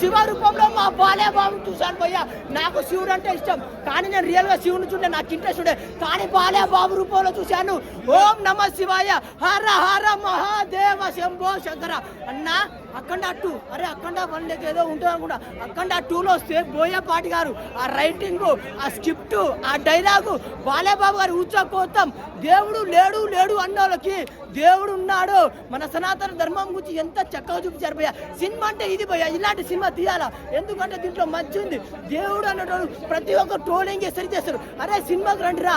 శివ రూపంలో మా బాలే బాబు చూశాను భయ్య. నాకు శివుడు అంటే ఇష్టం. కానీ నేను రియల్గా శివుని చూడే నాకు ఇంట్రెస్ట్ ఉండే కానీ బాలే బాబు రూపంలో చూశాను. ఓం నమ శివాయ. హర హర మహాదేవ శంభో శంకర. అన్నా అక్కడ టూ. అరే అక్కడ వన్ లేక ఏదో ఉంటుంది అనుకుంటా. అక్కడ టూలో వస్తే బోయపాటి గారు ఆ రైటింగ్ ఆ స్క్రిప్ట్ ఆ డైలాగు బాలేబాబు గారు ఊచకోతాం. దేవుడు లేడు లేడు అన్న వాళ్ళకి దేవుడు ఉన్నాడు. మన సనాతన ధర్మం గురించి ఎంత చక్కగా చూపించారు భయ్య. సినిమా అంటే ఇది భయ్య. ఇలాంటి సినిమా తీయాలా? ఎందుకంటే దీంట్లో మంచి ఉంది. దేవుడు అన్నట్టు ప్రతి ఒక్క ట్రోలింగ్ సరి చేస్తారు. అరే సినిమాకి రండి రా.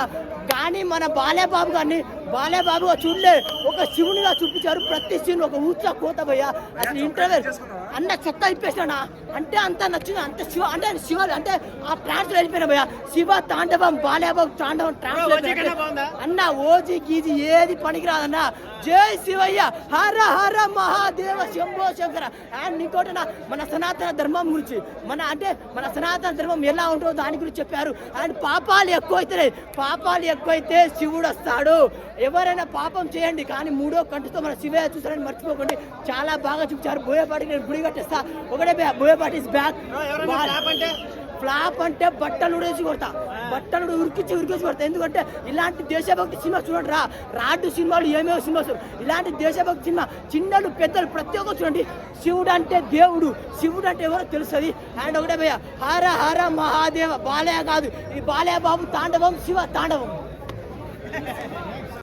కానీ మన బాలేబాబు గారిని బాలేబాబుగా చూడలే. ఒక శివునిగా చూపించారు. ప్రతి సీన్ ఒక ఊచ కోత భయ్య అసలు ఇంటర్వెల్ అన్న చెత్త అయిపోయినా అంటే అంత నచ్చింది అంత శివ అంటే శివ అంటే ఆ ట్రాన్స్ఫర్ వెళ్ళిపోయినా భయ్య. శివ తాండవం బాలేబాబు తాండవం ట్రాన్స్ఫర్ అన్న ఓజీ గీజీ ఏది పనికిరాదన్న. జై శివయ్య హర హర మహాదేవ శంభో శంకర. అండ్ ఇంకోటి మన సనాతన ధర్మం గురించి. మన అంటే మన సనాతన ధర్మం ఎలా ఉంటుందో దాని గురించి చెప్పారు. అండ్ పాపాలు ఎక్కువైతే పాపాలు ఎక్కువైతే శివుడు వస్తాడు. ఎవరైనా పాపం చేయండి కానీ మూడో కంటితో మన శివయ్య చూసారని మర్చిపోకండి. చాలా బాగా చూపించారు. బోయపాటికి నేను గుడి కట్టేస్తా. ఒకటే బోయపాటి ఇస్ బ్యాక్? ఫ్లాప్ అంటే? బట్టలు ఉడేసి కొడతా. బట్టలు ఉరికించి ఉరికించి కొడతా. ఎందుకంటే ఇలాంటి దేశభక్తి సినిమా చూడండి రా. రాడ్డు సినిమాలు ఏమేమో సినిమా చూడండి ఇలాంటి దేశభక్తి సినిమా చిన్నలు పెద్దలు ప్రతి ఒక్కరు చూడండి. శివుడు అంటే దేవుడు. శివుడు అంటే ఎవరో తెలుస్తుంది. అండ్ ఒకటే భయ్య. హర హర మహాదేవ. బాలయ కాదు. ఈ బాలయ బాబు తాండవం శివ తాండవం.